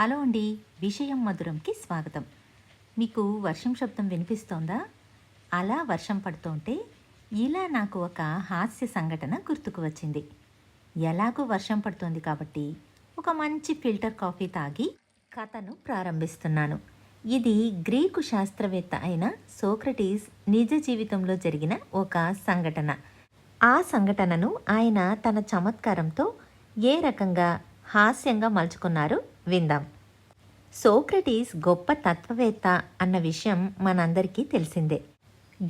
Hello అండి విషయం మధురంకి స్వాగతం. మీకు వర్షం శబ్దం వినిపిస్తోందా? అలా వర్షం పడుతుంటే ఇలా నాకు ఒక హాస్య సంఘటన గుర్తుకు వచ్చింది. ఎలాగో వర్షం పడుతోంది కాబట్టి ఒక మంచి ఫిల్టర్ కాఫీ తాగి కథను ప్రారంభిస్తున్నాను. ఇది గ్రీకు శాస్త్రవేత్త అయిన సోక్రటీస్ నిజ జీవితంలో జరిగిన ఒక సంఘటన. ఆ సంఘటనను ఆయన తన చమత్కారంతో ఏ రకంగా హాస్యంగా మలుచుకున్నారో? విందాం. సోక్రటీస్ గొప్ప తత్వవేత్త అన్న విషయం మనందరికీ తెలిసిందే.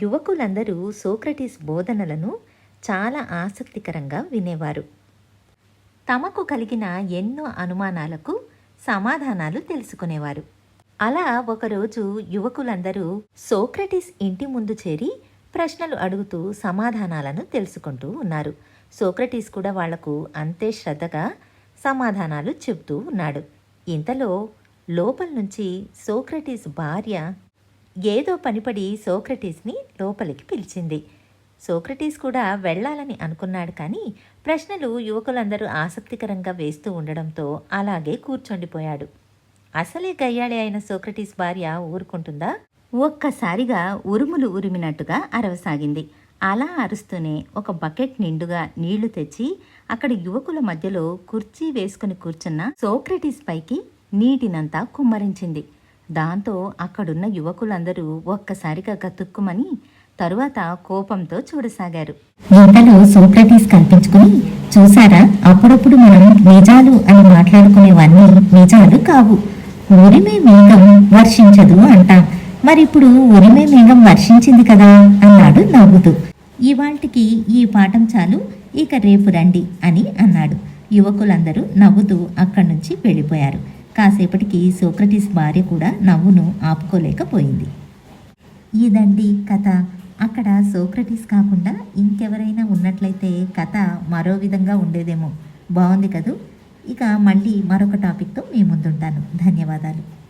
యువకులందరూ సోక్రటీస్ బోధనలను చాలా ఆసక్తికరంగా వినేవారు. తమకు కలిగిన ఎన్నో అనుమానాలకు సమాధానాలు తెలుసుకునేవారు. అలా ఒకరోజు యువకులందరూ సోక్రటీస్ ఇంటి ముందు చేరి ప్రశ్నలు అడుగుతూ సమాధానాలను తెలుసుకుంటూ ఉన్నారు. సోక్రటీస్ కూడా వాళ్ళకు అంతే శ్రద్ధగా సమాధానాలు చెబుతూ ఉన్నాడు. ఇంతలో లోపల నుంచి సోక్రటీస్ భార్య ఏదో పనిపడి సోక్రటీస్ని లోపలికి పిలిచింది. సోక్రటీస్ కూడా వెళ్ళాలని అనుకున్నాడు కానీ ప్రశ్నలు యువకులందరూ ఆసక్తికరంగా వేస్తూ ఉండడంతో అలాగే కూర్చొండిపోయాడు. అసలే గయ్యాళి అయిన సోక్రటీస్ భార్య ఊరుకుంటుందా? ఒక్కసారిగా ఉరుములు ఉరిమినట్టుగా అరవసాగింది. అలా అరుస్తూనే ఒక బకెట్ నిండుగా నీళ్ళు తెచ్చి అక్కడ యువకుల మధ్యలో కుర్చీ వేసుకుని కూర్చున్న సోక్రటీస్ పైకి నీటినంతా కుమ్మరించింది. దాంతో అక్కడున్న యువకులందరూ ఒక్కసారిగా గతుక్కుమని తరువాత కోపంతో చూడసాగారు. ఇంతలో సోక్రటీస్ కల్పించుకుని చూసారా అప్పుడప్పుడు మనం నిజాలు అని మాట్లాడుకునేవన్నీ నిజాలు కావు. ఉరిమే మేఘం వర్షించదు అంటాం. మరిప్పుడు ఉరిమే మేఘం వర్షించింది కదా అన్నాడు నవ్వుతూ. ఇవాల్టికి ఈ పాఠం చాలు ఇక రేపు రండి అని అన్నాడు. యువకులందరూ నవ్వుతూ అక్కడి నుంచి వెళ్ళిపోయారు. కాసేపటికి సోక్రటీస్ భార్య కూడా నవ్వును ఆపుకోలేకపోయింది. ఇదండి కథ. అక్కడ సోక్రటీస్ కాకుండా ఇంకెవరైనా ఉన్నట్లయితే కథ మరో విధంగా ఉండేదేమో. బాగుంది కదూ? ఇక మళ్ళీ మరొక టాపిక్తో మీ ముందుంటాను. ధన్యవాదాలు.